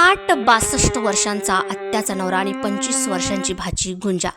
साठ बासष्ट वर्षांचा आत्याचा नवरा आणि पंचवीस वर्षांची भाची गुंजा.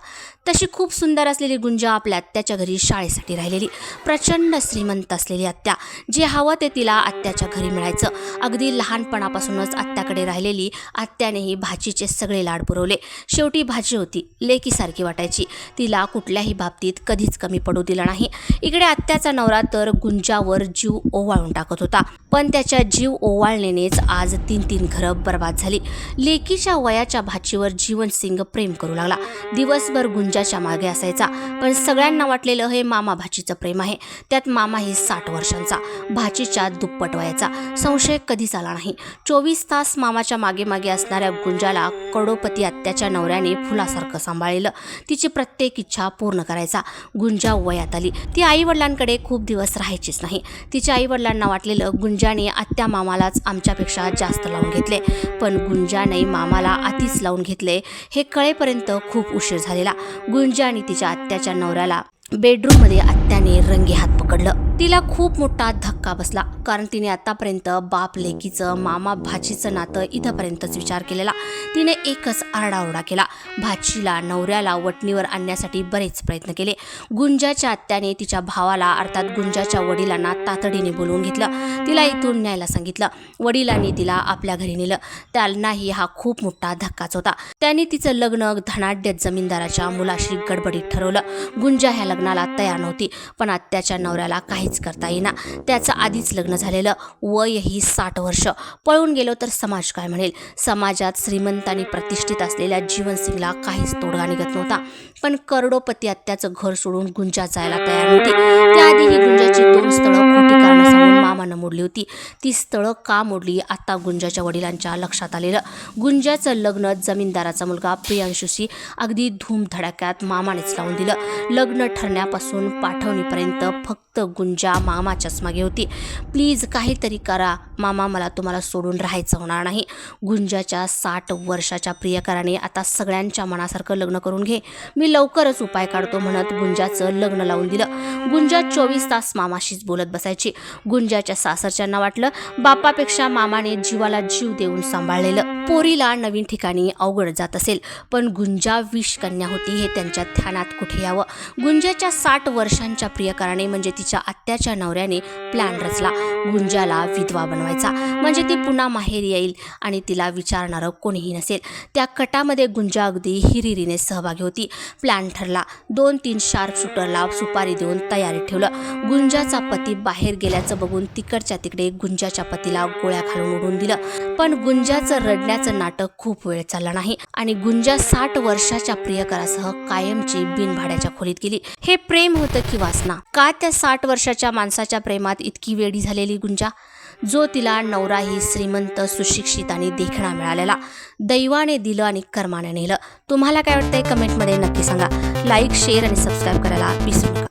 तशी खूप सुंदर असलेली गुंजा आपल्या आत्याच्या घरी शाळेसाठी राहिलेली. प्रचंड श्रीमंत असलेली आत्या. जे हवं ते तिला आत्याच्या घरी मिळायचं. अगदी लहानपणापासूनच आत्याकडे राहिलेली आत्यानेही भाचीचे सगळे लाड पुरवले. शेवटी भाजी होती लेकीसारखी वाटायची. तिला कुठल्याही बाबतीत कधीच कमी पडू दिलं नाही. इकडे आत्याचा नवरा तर गुंजावर जीव ओवाळून टाकत होता. पण त्याच्या जीव ओवाळणेनेच आज तीन तीन घरं बर्बाद झाली. लेकीच्या वयाच्या भाचीवर जीवन सिंग प्रेम करू लागला. दिवसभर गुंज गुंजाच्या मागे असायचा. पण सगळ्यांना वाटलेलं हे मामा भाचीचं प्रेम आहे. त्यात मामा ही साठ वर्षांचा. भाचीच्या दुप्पट वयाचा. संशय कधीच आला नाही. चोवीस तास मामाच्या मागे मागे असणाऱ्या गुंजाला कडोपती आत्याच्या नवऱ्याने फुलासारखं सांभाळलेलं. तिची प्रत्येक इच्छा पूर्ण करायचा. गुंजा वयात आली. ती आई वडिलांकडे खूप दिवस राहायचीच नाही. तिच्या आई वडिलांना वाटलेलं गुंजाने आत्या मामालाच आमच्यापेक्षा जास्त लावून घेतले. पण गुंजाने मामाला आतीच लावून घेतले. हे कळेपर्यंत खूप उशीर झालेला. गुंजा आणि तिच्या आत्याच्या नवऱ्याला बेडरूममध्ये त्याने रंगे हात पकडलं. तिला खूप मोठा धक्का बसला कारण तिने आतापर्यंत बाप लेकीचं मामा भाचीचं नातं इथंपर्यंतच विचार केलेला. तिने एकच आरडाओरडा केला. भाचीला नवऱ्याला वटणीवर आणण्यासाठी बरेच प्रयत्न केले. गुंजाच्या आत्याने तिच्या भावाला अर्थात गुंजाच्या वडिलांना तातडीने बोलवून घेतलं. तिला इथून न्यायला सांगितलं. वडिलांनी तिला आपल्या घरी नेलं. त्यांनाही हा खूप मोठा धक्काच होता. त्यांनी तिचं लग्न धनाढ्य जमीनदाराच्या मुलाशी गडबडीत ठरवलं. गुंजा ह्या लग्नाला तयार नव्हती. पण आत्याच्या नवऱ्याला काहीच करता येईना. त्याचं आधीच लग्न झालेलं वयही साठ वर्ष. पळून गेलो तर समाज काय म्हणेल? समाजात श्रीमंत आणि प्रतिष्ठित असलेल्या जीवनसिंगला काहीच तोडगा निघत नव्हता. पण करोडोपती आत्याचं घर सोडून गुंजा जायला तयार नव्हती. त्याआधी ही गुंजाची दोन स्थळं मोडली होती. ती स्थळं का मोडली? आता गुंजाच्या वडिलांच्या लक्षात आलेलं. गुंजाचं लग्न जमीनदाराचा मुलगा प्रियांशूशी अगदी धूमधडाक्यात मामानेच लावून दिलं. लग्न ठरण्यापासून पाठवणीपर्यंत फक्त गुंजा मामाच्याच मागे होती. प्लीज काहीतरी करा. मामा मला तुम्हाला सोडून राहायचं होणार नाही. गुंजाच्या साठ वर्षाच्या प्रियकराने आता सगळ्यांच्या मनासारखं लग्न करून घे. मी लवकरच उपाय काढतो म्हणत गुंजाचं लग्न लावून दिलं. गुंजा चोवीस तास मामाशीच बोलत बसायची. गुंजाच्या सासरच्यांना वाटलं बापापेक्षा मामाने जीवाला जीव देऊन सांभाळलेलं. पोरीला नवीन ठिकाणी अवघड जात असेल पण गुंजा विष कन्या होती हे त्यांच्या ध्यानात कुठे यावं? गुंजाच्या साठ वर्षांच्या प्रियकराने म्हणजे तिच्या आत्याच्या नवऱ्याने प्लॅन रचला. गुंजाला विधवा बनवायचा. म्हणजे ती पुन्हा माहेर येईल आणि तिला विचारणारं कोणीही नसेल. त्या कटामध्ये गुंजा अगदी हिरिरीने सहभागी होती. प्लॅन ठरला. दोन तीन शार्प शूटरला सुपारी देऊन तयारी ठेवलं. गुंजाचा पती बाहेर गेल्याचं बघून तिकडच्या तिकडे गुंजाच्या पतीला गोळ्या घालून उडून दिलं. पण गुंजाचं रडण्याचं नाटक खूप वेळ चाललं नाही आणि गुंजा साठ वर्षाच्या प्रियकरासह कायमची बिनभाड्याच्या खोलीत गेली. हे प्रेम होतं की वासना? का त्या साठ वर्षाच्या माणसाच्या प्रेमात इतकी वेडी झालेली गुंजा? जो तिला नवराही श्रीमंत सुशिक्षित आणि देखणा मिळालेला. दैवाने दिलं आणि कर्माने नेलं. तुम्हाला काय वाटतंय? कमेंटमध्ये नक्की सांगा. लाईक शेअर आणि सबस्क्राईब करायला विसरू नका.